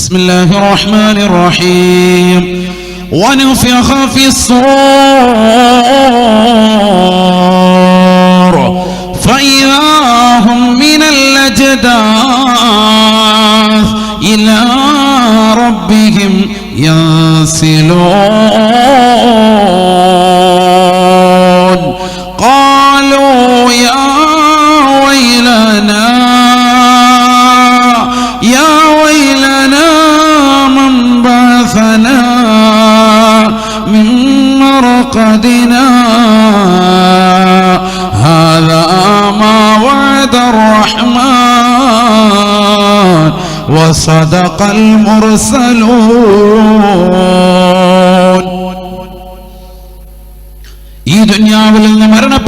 بسم الله الرحمن الرحيم. ونفخ في الصور. فإذا هم من الأجداث إلى ربهم ينسلون. صدق المرسلون.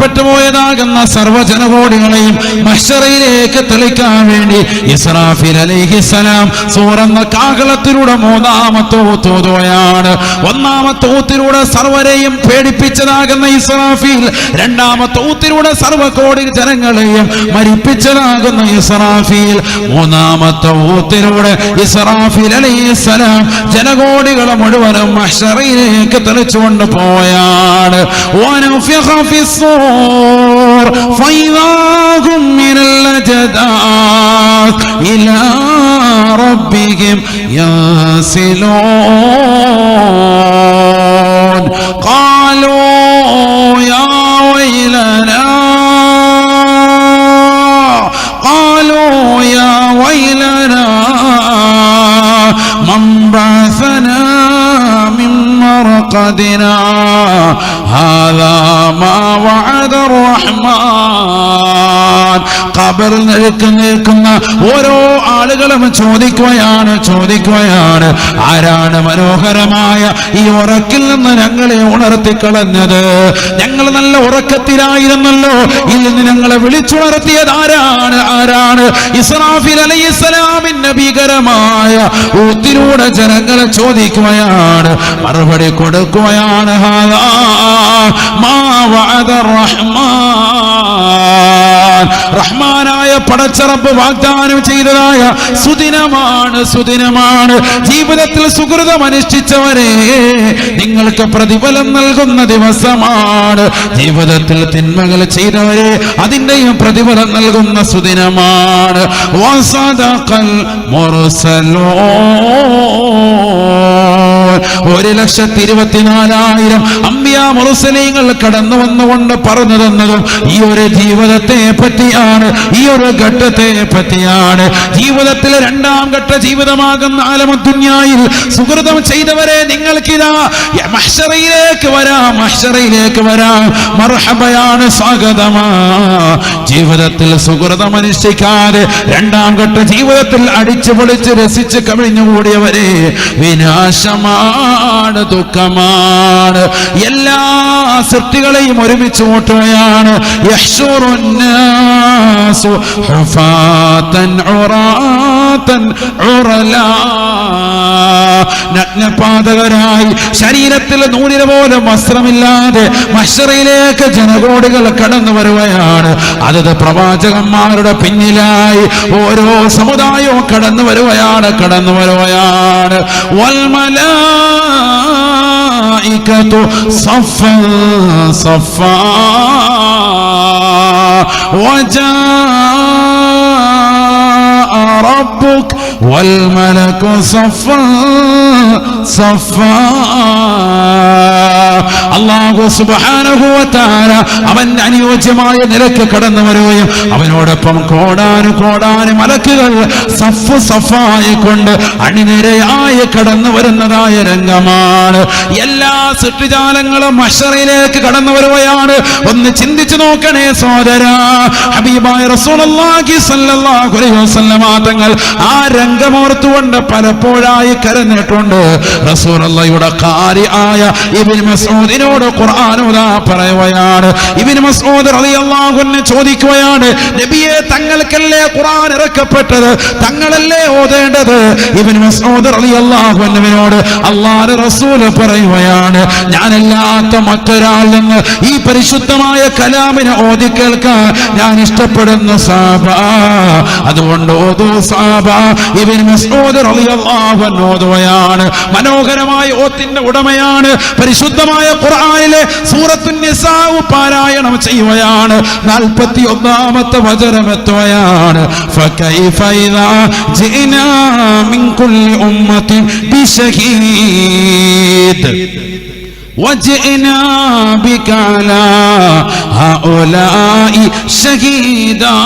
മരണപ്പെട്ടുപോയതാകുന്ന സർവജനകോടികളെയും മഷറയിലേക്ക് തെളിക്കാൻ വേണ്ടി ഇസ്രാഫിൽ അലിഹിസലാം സൂറന്ന കാഹളത്തിലൂടെ മൂന്നാമത്തെ ഒന്നാമത്തോത്തിലൂടെ ഒന്നാമത്തെ സർവരെയും പേടിപ്പിച്ചതാകുന്ന ഇസ്രാഫിൽ രണ്ടാമത്തെ ഊത്തിലൂടെ സർവകോടി ജനങ്ങളെയും മരിപ്പിച്ചതാകുന്ന ഇസ്രാഫിൽ മൂന്നാമത്തെ ഊത്തിലൂടെ ഇസ്രാഫിൽ അലിഹിസലാം ജനകോടികളെ മുഴുവനും മഷറയിലേക്ക് തെളിച്ചുകൊണ്ട് പോയാണ്. ഓനോ ഫിസ്സൂർ الصور فإذا هم من الأجداث إلى ربهم ينسلون قالوا يا ويلنا قالوا يا ويلنا من بعثنا من مرقدنا؟ هذا ما وعد الرحمن ഖബറിൽ നിൽക്ക് നിൽക്കുന്ന ഓരോ ആളുകളും ചോദിക്കുകയാണ് ചോദിക്കുകയാണ് ആരാണ് മനോഹരമായ ഈ ഉറക്കിൽ നിന്ന് ഞങ്ങളെ ഉണർത്തിക്കളഞ്ഞത് ഞങ്ങൾ നല്ല ഉറക്കത്തിലായിരുന്നല്ലോ ഇതിൽ നിന്ന് ഞങ്ങളെ വിളിച്ചുണർത്തിയത് ആരാണ് ആരാണ് ഇസ്രാഫിൽ അലൈഹിസ്സലാമിന്റെ ഭീകരമായ ഊത്തിലൂടെ ജനങ്ങളെ ചോദിക്കുകയാണ് മറുപടി കൊടുക്കുകയാണ് ഹാദാ മാ വഅദ റഹ്മാൻ റഹ്മാനായ പടച്ചറപ്പ് വാഗ്ദാനം ചെയ്തതായ സുദിനമാണ് സുദിനമാണ്. ജീവിതത്തിൽ സുഹൃതം അനുഷ്ഠിച്ചവരെ നിങ്ങൾക്ക് പ്രതിഫലം നൽകുന്ന ദിവസമാണ്. ജീവിതത്തിൽ തിന്മകൾ ചെയ്തവരെ അതിന്റെയും പ്രതിഫലം നൽകുന്ന സുദിനമാണ്. മുർസലൂൻ. ഒരു ലക്ഷത്തി ഇരുപത്തിനാലായിരം അമ്പിയ മുറുസലീങ്ങൾ കടന്നു വന്നുകൊണ്ട് പറഞ്ഞു തന്നതും ഈ ഒരു ജീവിതത്തെ പറ്റിയാണ് ഈ ഒരു ഘട്ടത്തെ പറ്റിയാണ്. ജീവിതത്തിലെ രണ്ടാം ഘട്ട ജീവിതമാകുന്ന ആലമത്തുന്യായിൽ സുഹൃതം ചെയ്തവരെ നിങ്ങൾക്കിതാ മഹ്ഷറയിലേക്ക് വരാം മഹ്ഷറയിലേക്ക് വരാം. മർഹബയാണ് സ്വാഗതമാ. ജീവിതത്തിൽ സുഹൃതം അനുഷ്ഠിക്കാതെ രണ്ടാം ഘട്ട ജീവിതത്തിൽ അടിച്ചു പൊളിച്ച് രസിച്ച് കവിഞ്ഞുകൂടിയവരെ വിനാശമാണ് ദുഃഖമാണ്. എല്ലാ സൃഷ്ടികളെയും ഒരുമിച്ച് കൂട്ടുകയാണ്. നഗ്നപാതകരായി ശരീരത്തിൽ നൂലിന് പോലും വസ്ത്രമില്ലാതെ മഷറയിലേക്ക് ജനകോടികൾ കടന്നു വരുകയാണ്. അതത് പ്രവാചകന്മാരുടെ പിന്നിലായി ഓരോ സമുദായവും കടന്നു വരുകയാണ് കടന്നു വരുകയാണ്. الملائكة صفا صفا. وجاء ربك والملك صفا صفا. അള്ളാഹു സുബാനുഭവത്താര അവന്റെ അനുയോജ്യമായ നിലയ്ക്ക് കടന്നു വരികയും അവനോടൊപ്പം കോടാനും കോടാനും മലക്കുകൾ സഫ് സഫായി കൊണ്ട് അണിനിരയായി കടന്നു വരുന്നതായ രംഗമാണ്. എല്ലാ സൃഷ്ടിജാലങ്ങളും മഷറയിലേക്ക് കടന്നു വരുകയാണ്. ഒന്ന് ചിന്തിച്ചു നോക്കണേ സോദര ഹബീബായ വസല്ലമ തങ്ങൾ ആ രംഗമോർത്തുകൊണ്ട് പലപ്പോഴായി കരഞ്ഞിട്ടുണ്ട്. റസൂലയുടെ കാര്യ ആയ ഇബ്നു മസ്ഊദിനോട് ഖുർആാനോദാ പറയുകയാണ്. ഇബിന് മസൂദ് റളിയല്ലാഹു അൻഹു ചോദിക്കുകയാണ് നബിയെ തങ്ങൾക്കല്ലേ ഖുർആൻ ഇറക്കപ്പെട്ടത്? തങ്ങളല്ലേ ഓതേണ്ടത്? ഇബിന് മസൂദ് റളിയല്ലാഹു അൻഹുവിനോട് അല്ലാഹുവിന്റെ റസൂൽ പറയുകയാണ് ഞാനല്ലാത്ത മറ്റൊരാൾ നിന്ന് ഈ പരിശുദ്ധമായ കലാമിനെ ഓതി കേൾക്കാൻ ഞാൻ ഇഷ്ടപ്പെടുന്ന സാബ. അതുകൊണ്ട് ഓതൂ സാബ. ഇബിന് മസൂദ് റളിയല്ലാഹു ഓതുകയാണ് മനോഹരമായ ഓത്തിന്റെ ഉടമയാണ് പരിശുദ്ധമായ പരിശുദ്ധമായ ഖുർആനിലെ സൂറത്തു നിസാവ് പാരായണം ചെയ്യുകയാണ്. നാൽപ്പത്തി ഒന്നാമത്തെ വചനം എത്തുകയാണ്. ഉമ്മത്തിൻ ബിശഹീദ്. وجئنا بك على هؤلاء شهيدا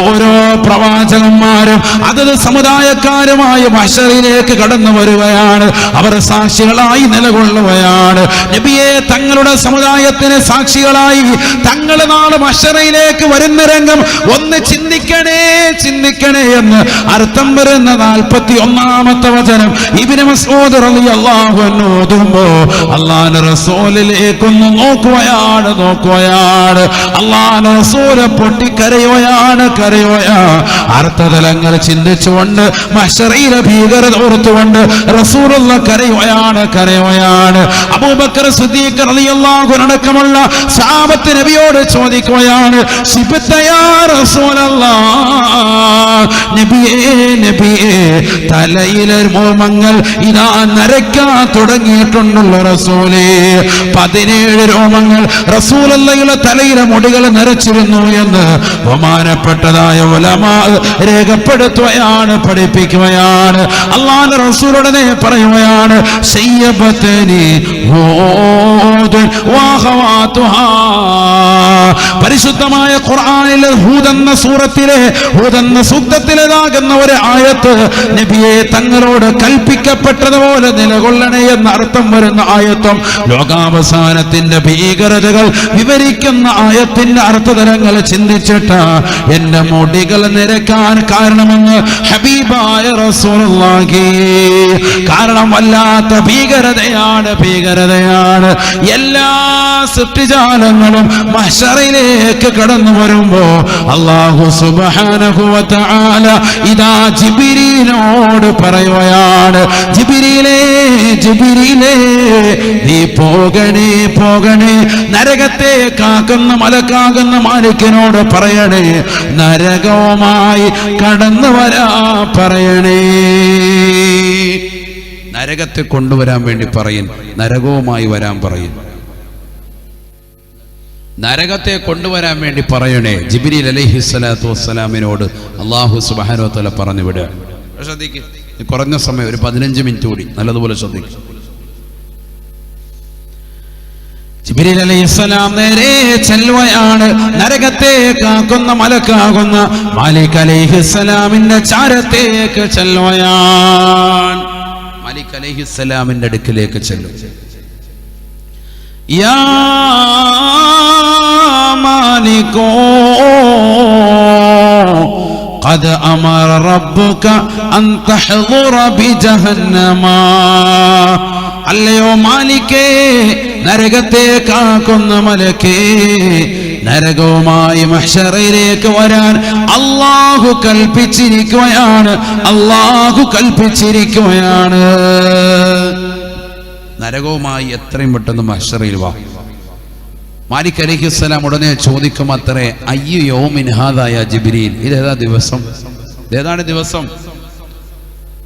ഓരോ പ്രവാചകന്മാരും അതത് സമുദായക്കാരുമായി മഷറിലേക്ക് കടന്നു വരികയാണ് അവർ സാക്ഷികളായി നിലകൊള്ളുകയാണ് നബിയെ തങ്ങളുടെ സമുദായത്തിന് സാക്ഷികളായി തങ്ങൾ നാളെ മഷറയിലേക്ക് വരുന്ന രംഗം ഒന്ന് ചിന്തിക്കണേ ചിന്തിക്കണേ എന്ന് അർത്ഥം വരുന്ന നാൽപ്പത്തി ഒന്നാമത്തെ വചനം ഇബിന് മസൂദ് റളിയല്ലാഹു അൻഹു ഓതുമ്പോ അള്ളാന റസൂലിലേക്കൊന്ന് നോക്കുകയാണ് നോക്കുകയാണ് അള്ളാഹുവിന്റെ റസൂല പൊട്ടിക്കരയുകയാണ് കരയോയ അർത്ഥതലങ്ങൾ ചിന്തിച്ചുകൊണ്ട് മഷറീര ഭീകരത ഓർത്തുകൊണ്ട് റസൂലുള്ള കരയുകയാണ് കരയുകയാണ്. അബൂബക്കർ സിദ്ദീഖ് അടക്കമുള്ള സാബത്ത് നബിയോട് ചോദിക്കുകയാണ് ശിബത്തയാ നബിയേ നബിയേ തലയിലെ മോമങ്ങൾ ഇതാ നരയ്ക്കാൻ തുടങ്ങിയിട്ടുണ്ടല്ലോ റസൂലേ പതിനേഴ് രോമങ്ങൾ റസൂലല്ലയുടെ തലയിലെ മുടികൾ നിറച്ചിരുന്നു എന്ന് ബഹുമാനപ്പെട്ടതായ ഉലമാ രേഖപ്പെടുത്തുകയാണ് പഠിപ്പിക്കുകയാണ് അള്ളാഹ് റസൂലുടനെ പറയുകയാണ്. പരിശുദ്ധമായ ഖുർആനിലെ ഹൂതെന്ന സൂറത്തിലെ ഹൂതെന്ന സൂക്തത്തിലേതാകുന്ന ഒരു ആയത്ത് നബിയെ തങ്ങളോട് കൽപ്പിക്കപ്പെട്ടതുപോലെ നിലകൊള്ളണേ എന്ന അർത്ഥം വരുന്ന ആയത്വം ലോകാവസാനത്തിന്റെ ഭീകരതകൾ വിവരിക്കുന്ന ആയത്തിന്റെ അർത്ഥതലങ്ങൾ ചിന്തിച്ചിട്ട് എന്റെ മുടികൾ നിരക്കാൻ കാരണമെന്ന് ഹബീബായ റസൂലുള്ളാഹി. കാരണം വല്ലാത്ത ഭീകരതയാണ് ഭീകരതയാണ്. എല്ലാ സൃഷ്ടിജാലങ്ങളും മഹ്ശറിലേക്ക് കടന്നു വരുമ്പോ അള്ളാഹു തആല ഇതാ ജിബ്രീലിനോട് പറയുകയാണ് ജിബ്രീലേ ജിബ്രീലേ നീ പോകണേ പോകണേ. നരകത്തെ കാക്കുന്ന മലക്കാകുന്ന മാലിക്കനോട് പറയണേ നരകവുമായി കടന്നു വരാ പറയണേ. നരകത്തെ കൊണ്ടുവരാൻ വേണ്ടി പറയും നരകവുമായി വരാൻ പറയും നരകത്തെ കൊണ്ടുവരാൻ വേണ്ടി പറയണേ ജിബിരി അലൈഹി സ്വലാത്തു വസ്സലാമിനോട് അള്ളാഹു സുബാനോ തല പറഞ്ഞു വിടുക. ശ്രദ്ധിക്കും. കുറഞ്ഞ സമയം ഒരു പതിനഞ്ച് മിനിറ്റ് കൂടി. നല്ലതുപോലെ ശ്രദ്ധിക്കും. ജിബ്രീൽ അലൈഹിസ്സലാം നേരെ ചെല്ലുകയാണ് നരകത്തെ കാക്കുന്ന മലക്കാകുന്ന മാലിക് അലൈഹിസ്സലാമിന്റെ ചാരത്തേക്ക് ചെല്ലുകയാണ് മാലിക് അലൈഹിസ്സലാമിന്റെ അടുക്കിലേക്ക് ചെല്ലും യാ മാലിക്കോ قد أمر ربك أن تحضر بجهنم അല്ലയോ മാലിക്കേ നരകത്തെ കാക്കുന്ന മലക്കേ നരകവുമായി മഹ്ഷറയിലേക്ക് വരാൻ അള്ളാഹു കൽപ്പിച്ചിരിക്കുകയാണ് അള്ളാഹു കൽപ്പിച്ചിരിക്കുകയാണ്. നരകവുമായി എത്രയും പെട്ടെന്ന് മഹ്ഷറയിൽ വാ. മാലിക് അലിഹിസ്സലാം ഉടനെ ചോദിക്കും അത്രേ അയ്യോ യോമിൻ ഹാദായ ജിബിരിയിൽ ഇതേതാ ദിവസം? ഇതേതാണ് ദിവസം?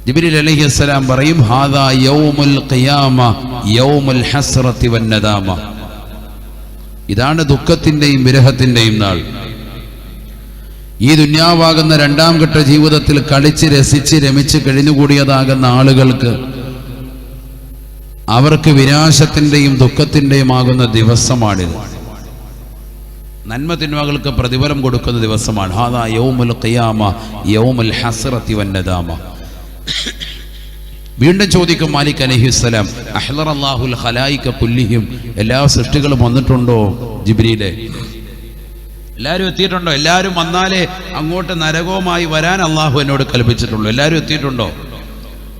ജിബിരിൽ അലൈഹിസ്സലാം പറയും ഹാദാ യൗമുൽ ഖിയാമ യൗമുൽ ഹസ്രത്തി വന്നദാമ ഇതാണ് ദുഃഖത്തിന്റെയും വിരഹത്തിന്റെയും നാൾ. ഈ ദുന്യാവാകുന്ന രണ്ടാം ഘട്ട ജീവിതത്തിൽ കളിച്ച് രസിച്ച് രമിച്ച് കഴിഞ്ഞുകൂടിയതാകുന്ന ആളുകൾക്ക് അവർക്ക് വിനാശത്തിന്റെയും ദുഃഖത്തിന്റെയും ആകുന്ന ദിവസമാണിത് നന്മ തിന്മകൾക്ക് പ്രതിഫലം കൊടുക്കുന്ന ദിവസമാണ്. ഹാദാ യൗമുൽ ഖിയാമ യൗമുൽ ഹസ്രത്തി വന്നദാമ വീണ്ടും ചോദിക്കും മാലിക് അലഹിസ്സലാം അഹ്ലർ അള്ളാഹുൽ ഖലായിക്ക പുല്ലിഹിം എല്ലാ സൃഷ്ടികളും വന്നിട്ടുണ്ടോ ജിബ്രിയിലെ എല്ലാവരും എത്തിയിട്ടുണ്ടോ? എല്ലാവരും വന്നാലേ അങ്ങോട്ട് നരകവുമായി വരാൻ അള്ളാഹു എന്നോട് കൽപ്പിച്ചിട്ടുള്ളൂ. എല്ലാവരും എത്തിയിട്ടുണ്ടോ?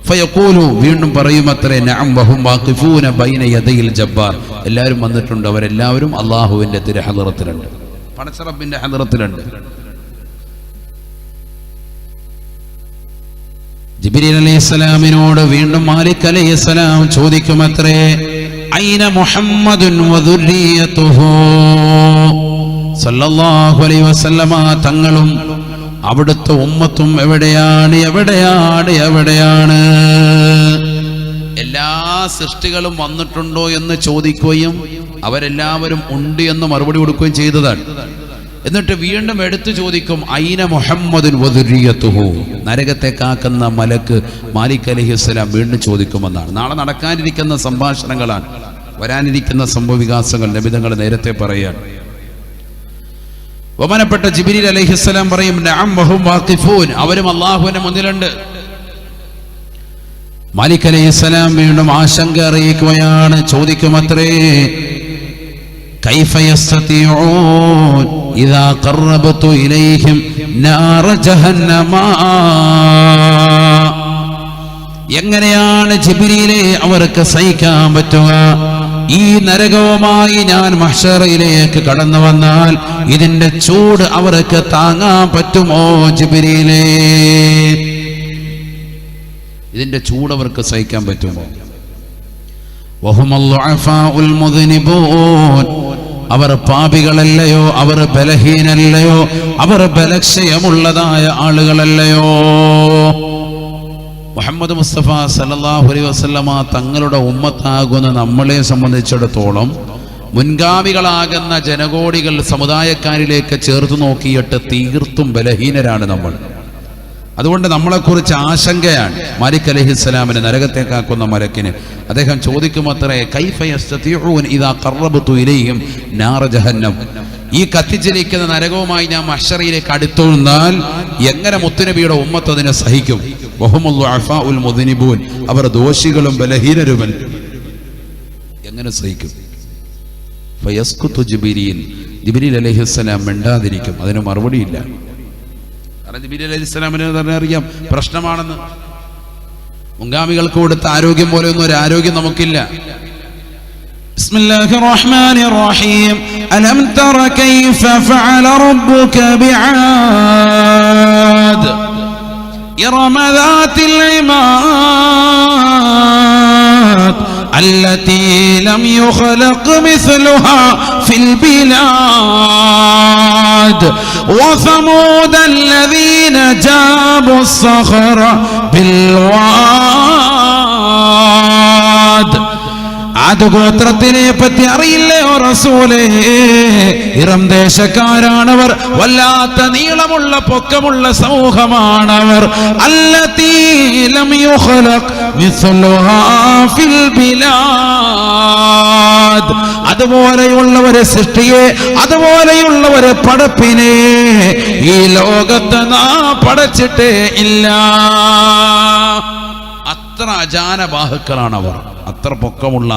ഫയഖൂലു വീണ്ടും പറയുമത്രേ നഅം വഹും വാഖിഫൂന ബൈന യദയിൽ ജബ്ബാർ. എല്ലാവരും വന്നിട്ടുണ്ട് അവരെല്ലാവരും അള്ളാഹുവിന്റെ തിരഹദറത്തിലുണ്ട്. പണച്ചറബിന്റെ ഹദറത്തിലുണ്ട്. ജിബിരി അലൈഹിസ്സലാമിനോട് വീണ്ടും മാലിക് അലൈഹിസ്സലാം ചോദിക്കുമത്രേ ഐന മുഹമ്മദുൻ സല്ലല്ലാഹു അലൈഹി വസല്ലമ തങ്ങളും അവിടുത്തെ ഉമ്മത്തും എവിടെയാണ് എവിടെയാണ് എവിടെയാണ്? എല്ലാ സൃഷ്ടികളും വന്നിട്ടുണ്ടോ എന്ന് ചോദിക്കുകയും അവരെല്ലാവരും ഉണ്ട് എന്ന് മറുപടി കൊടുക്കുകയും ചെയ്തതാണ്. എന്നിട്ട് വീണ്ടും എടുത്തു ചോദിക്കും ഐന മുഹമ്മദുൻ വധുരിയത്തുഹു നരകത്തെ കാക്കുന്ന മലക്ക് മാലിക് അലഹി വസ്സലാം വീണ്ടും ചോദിക്കുമെന്നാണ്. നാളെ നടക്കാനിരിക്കുന്ന സംഭാഷണങ്ങളാണ്. വരാനിരിക്കുന്ന സംഭവവികാസങ്ങൾ നബിതങ്ങൾ നേരത്തെ പറയാണ് ബഹുമാനപ്പെട്ട ജിബിരി അലഹിസ്സലാം പറയും അവരും അള്ളാഹുവിന്റെ മുന്നിലുണ്ട്. മാലിക് അലഹിസ്സലാം വീണ്ടും ആശങ്ക അറിയിക്കുകയാണ് ചോദിക്കുമത്രേ കൈഫയസ്തീയോൻ ഇതാ കർണബത്തു ഇലൈഹിം എങ്ങനെയാണ് ജിബിരിയിലെ അവർക്ക് സഹിക്കാൻ പറ്റുക? ഈ നരകവുമായി ഞാൻ മഷറയിലേക്ക് കടന്നു വന്നാൽ ഇതിന്റെ ചൂട് അവർക്ക് താങ്ങാൻ പറ്റുമോ ജിബിരിയിലെ ഇതിന്റെ ചൂട് അവർക്ക് സഹിക്കാൻ പറ്റുമോ? അവർ പാപികളല്ലയോ അവർ ബലഹീനല്ലയോ അവർ ബലക്ഷയമുള്ളതായ ആളുകളല്ലയോ. മുഹമ്മദ് മുസ്തഫ സല്ലല്ലാഹു അലൈഹി വസല്ലമ തങ്ങളുടെ ഉമ്മത്താകുന്ന നമ്മളെ സംബന്ധിച്ചിടത്തോളം മുൻഗാമികളാകുന്ന ജനകോടികൾ സമുദായക്കാരിലേക്ക് ചേർത്ത് നോക്കിയിട്ട് തീർത്തും ബലഹീനരാണ് നമ്മൾ. അതുകൊണ്ട് നമ്മളെക്കുറിച്ച് ആശങ്കയാണ്. മാലിക് അലഹിസ്സലാമിന് നരകത്തേക്കാക്കുന്ന മലക്കിന്. അദ്ദേഹം ചോദിക്കുമത്രേ കൈഫയസ്തീഊൻ ഇതാ കറബത്തു ഇലയും നാറ ജഹന്നം. ഈ കത്തിച്ചിരിക്കുന്ന നരകവുമായി ഞാൻ മഷറിയിലേക്ക് അടുത്തു നിന്നാൽ എങ്ങനെ മുത്തുനബിയുടെ ഉമ്മത്ത് അതിനെ സഹിക്കും? മുദിനിബൂൻ. അവർ ദോഷികളും ബലഹീനരുമൻ. എങ്ങനെ സഹിക്കും? ഫയസ്കുത്തു ജിബിരിയിൽ ജിബിരിൽ അലഹിസ്സലാം മിണ്ടാതിരിക്കും. അതിന് മറുപടിയില്ല. കാരണം ജിബിരി അലൈഹി ഇസ്ലാമിന് തന്നെ അറിയാം. പ്രശ്നമാണെന്ന്. മുൻഗാമികൾക്ക് കൊടുത്ത ആരോഗ്യം പോലെ ഒന്നും ഒരു ആരോഗ്യം നമുക്കില്ല بسم الله الرحمن الرحيم ألم تر كيف فعل ربك بعاد إرم ذات العماد التي لم يخلق مثلها في البلاد وثمود الذين جابوا الصخر بالواد അത് ഗോത്രത്തിനെ പറ്റി അറിയില്ലയോ റസൂലേ? ഇറം ദേശക്കാരാണവർ വല്ലാത്ത നീളമുള്ള പൊക്കമുള്ള സമൂഹമാണവർ. അതുപോലെയുള്ളവരെ സൃഷ്ടിയെ അതുപോലെയുള്ളവരെ പടപ്പിനെ ഈ ലോകത്ത് നാ പടച്ചിട്ടേ ഇല്ല. അത്ര അജാനബാഹുക്കളാണ് അവർ അത്ര പൊക്കമുള്ള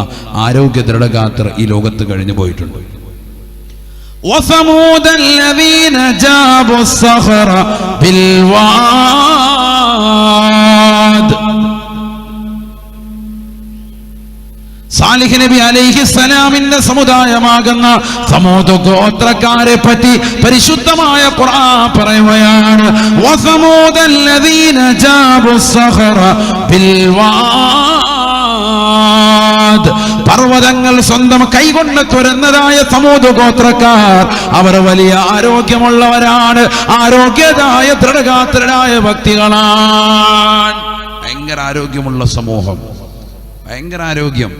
ആരോഗ്യ ദൃഢഗാത്ര ഈ ലോകത്ത് കഴിഞ്ഞു പോയിട്ടുണ്ട് وثمود الذين جابوا الصخر بالواد സാലിഹ് നബി അലൈഹിസ്സലാമിന്റെ സമുദായമാകുന്ന സമൂത് ഗോത്രക്കാരെ പറ്റി പരിശുദ്ധമായ ഖുർആൻ പറയുകയാണ് വസമൂദല്ലദീന ജാബു സഖറ ബിൽവാദ് പർവതങ്ങൾ സ്വന്തം കൈകൊണ്ട് തുരന്നതായ സമൂഹ ഗോത്രക്കാർ. അവർ വലിയ ആരോഗ്യമുള്ളവരാണ്. ആരോഗ്യതായ ദൃഢഗാത്രരായ വ്യക്തികളാണ് ഭയങ്കര ആരോഗ്യമുള്ള സമൂഹം. ഭയങ്കര ആരോഗ്യം.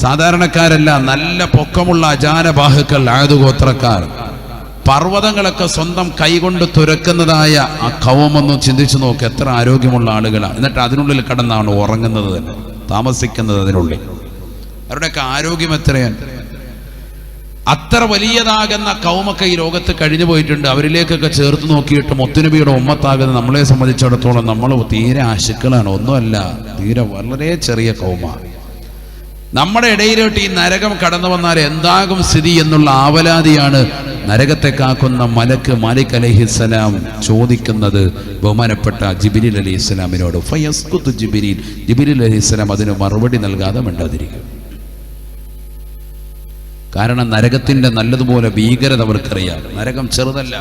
സാധാരണക്കാരല്ല നല്ല പൊക്കമുള്ള അജാനബാഹുക്കൾ ആയുധഗോത്രക്കാർ പർവതങ്ങളൊക്കെ സ്വന്തം കൈകൊണ്ട് തുരക്കുന്നതായ ആ കവമൊന്നും ചിന്തിച്ചു നോക്ക് എത്ര ആരോഗ്യമുള്ള ആളുകളാണ് എന്നിട്ട് അതിനുള്ളിൽ കിടന്നാണ് ഉറങ്ങുന്നത് തന്നെ. താമസിക്കുന്നത് അതിനുള്ളിൽ. അവരുടെയൊക്കെ ആരോഗ്യം എത്രയാണ്? അത്ര വലിയതാകുന്ന കൗമൊക്കെ ഈ ലോകത്ത് കഴിഞ്ഞു പോയിട്ടുണ്ട്. അവരിലേക്കൊക്കെ ചേർത്ത് നോക്കിയിട്ട് മുത്തുനബിയുടെ ഉമ്മത്താകുന്ന നമ്മളെ സംബന്ധിച്ചിടത്തോളം നമ്മൾ തീരെ ആശുക്കളാണ്. ഒന്നുമല്ല തീരെ വളരെ ചെറിയ കൗമ. നമ്മുടെ ഇടയിലോട്ട് ഈ നരകം കടന്നു വന്നാൽ എന്താകും സ്ഥിതി എന്നുള്ള ആവലാതിയാണ് നരകത്തെ കാക്കുന്ന മലക്ക് മാലിക് അലഹിസ്സലാം ചോദിക്കുന്നത് ബഹുമാനപ്പെട്ട ജിബിരിൽ അലി ഇസ്ലാമിനോട് ഫയസ്കുത്ത് ജിബിരിൽ ജിബിരിൽ അലി ഇസ്ലാം അതിന് മറുപടി നൽകാതെ മിണ്ടാതിരിക്കും കാരണം നരകത്തിന്റെ നല്ലതുപോലെ ഭീകരത അവർക്കറിയാം. നരകം ചെറുതല്ല.